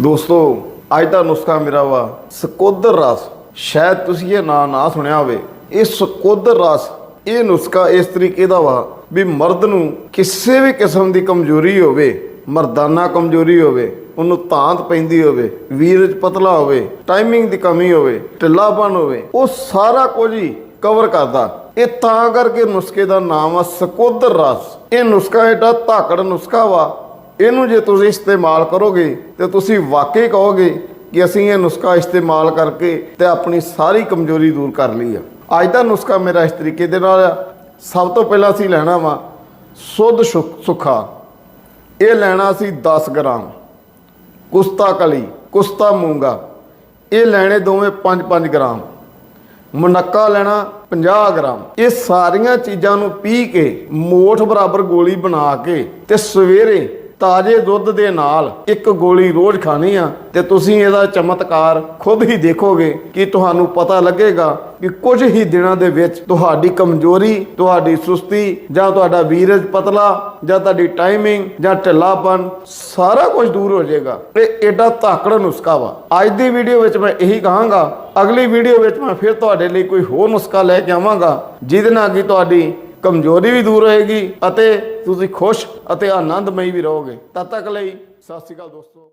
ਦੋਸਤੋ, ਅੱਜ ਦਾ ਨੁਸਖਾ ਮੇਰਾ ਵਾ ਸਕੋਦਰ ਰਸ। ਸ਼ਾਇਦ ਤੁਸੀਂ ਇਹ ਨਾਂ ਨਾ ਸੁਣਿਆ ਹੋਵੇ, ਇਹ ਸਕੋਦਰ ਰਸ, ਇਹ ਨੁਸਖਾ ਇਸ ਤਰੀਕੇ ਦਾ ਵਾ ਵੀ ਮਰਦ ਨੂੰ ਕਿਸੇ ਵੀ ਕਿਸਮ ਦੀ ਕਮਜ਼ੋਰੀ ਹੋਵੇ, ਮਰਦਾਨਾ ਕਮਜ਼ੋਰੀ ਹੋਵੇ, ਉਹਨੂੰ ਤਾਂਤ ਪੈਂਦੀ ਹੋਵੇ ਵੀਰਜ ਪਤਲਾ ਹੋਵੇ ਟਾਈਮਿੰਗ ਦੀ ਕਮੀ ਹੋਵੇ, ਢਿੱਲਾਪਨ ਹੋਵੇ, ਉਹ ਸਾਰਾ ਕੁਝ ਹੀ ਕਵਰ ਕਰਦਾ। ਇਹ ਤਾਂ ਕਰਕੇ ਨੁਸਖੇ ਦਾ ਨਾਮ ਆ ਸਕੋਦਰ ਰਸ। ਇਹ ਨੁਸਖਾ ਏਡਾ ਧਾਕੜ ਨੁਸਖਾ ਵਾ ਇਹਨੂੰ ਜੇ ਤੁਸੀਂ ਇਸਤੇਮਾਲ ਕਰੋਗੇ ਤੇ ਤੁਸੀਂ ਵਾਕਈ ਕਹੋਗੇ ਕਿ ਅਸੀਂ ਇਹ ਨੁਸਖਾ ਇਸਤੇਮਾਲ ਕਰਕੇ ਤੇ ਆਪਣੀ ਸਾਰੀ ਕਮਜ਼ੋਰੀ ਦੂਰ ਕਰ ਲਈ ਆ। ਅੱਜ ਦਾ ਨੁਸਖਾ ਮੇਰਾ ਇਸ ਤਰੀਕੇ ਦੇ ਨਾਲ ਆ। ਸਭ ਤੋਂ ਪਹਿਲਾਂ ਅਸੀਂ ਲੈਣਾ ਵਾ ਸੁੱਧ ਸੁੱਖ- ਸੁੱਖਾ। ਇਹ ਲੈਣਾ ਸੀ 10 ਗ੍ਰਾਮ। ਕੁਸਤਾ ਕਲੀ, ਕੁਸਤਾ ਮੂੰਗਾ। ਇਹ ਲੈਣੇ ਦੋਵੇਂ 5-5 ਗ੍ਰਾਮ। ਮੁਨੱਕਾ ਲੈਣਾ 50 ਗ੍ਰਾਮ। ਇਹ ਸਾਰੀਆਂ ਚੀਜ਼ਾਂ ਨੂੰ ਪੀ ਕੇ ਮੋਠ ਬਰਾਬਰ ਗੋਲੀ ਬਣਾ ਕੇ ਤੇ ਸਵੇਰੇ ਤਾਜ਼ੇ ਦੁੱਧ ਦੇ ਨਾਲ ਇੱਕ ਗੋਲੀ ਰੋਜ਼ ਖਾਣੀ ਆ ਤੇ ਤੁਸੀਂ ਇਹਦਾ ਚਮਤਕਾਰ ਖੁਦ ਹੀ ਦੇਖੋਗੇ ਕਿ ਤੁਹਾਨੂੰ ਪਤਾ ਲੱਗੇਗਾ ਕਿ ਕੁਝ ਹੀ ਦਿਨਾਂ ਦੇ ਵਿੱਚ ਤੁਹਾਡੀ ਕਮਜ਼ੋਰੀ, ਤੁਹਾਡੀ ਸੁਸਤੀ ਜਾਂ ਤੁਹਾਡਾ ਵੀਰਜ ਪਤਲਾ ਜਾਂ ਤੁਹਾਡੀ ਟਾਈਮਿੰਗ ਜਾਂ ਢਿੱਲਾਪਨ ਸਾਰਾ ਕੁਝ ਦੂਰ ਹੋ ਜਾਏਗਾ। ਇਹ ਐਡਾ ਧਾਕੜ ਨੁਸਖਾ ਵਾ। ਅੱਜ ਦੀ ਵੀਡੀਓ ਵਿੱਚ ਮੈਂ ਇਹੀ ਕਹਾਂਗਾ, ਅਗਲੀ ਵੀਡੀਓ ਵਿੱਚ ਮੈਂ ਫਿਰ ਤੁਹਾਡੇ ਲਈ ਕੋਈ ਹੋਰ ਨੁਸਖਾ ਲੈ ਕੇ ਆਵਾਂਗਾ, ਜਿਹਦੇ ਨਾਲ ਕਿ ਤੁਹਾਡੀ ਕਮਜ਼ੋਰੀ ਵੀ ਦੂਰ ਹੋਏਗੀ ਅਤੇ ਤੁਸੀਂ ਖੁਸ਼ ਅਤੇ ਆਨੰਦਮਈ ਵੀ ਰਹੋਗੇ। ਤਦ ਤੱਕ ਲਈ ਸਤਿ ਸ਼੍ਰੀ ਅਕਾਲ ਦੋਸਤੋ।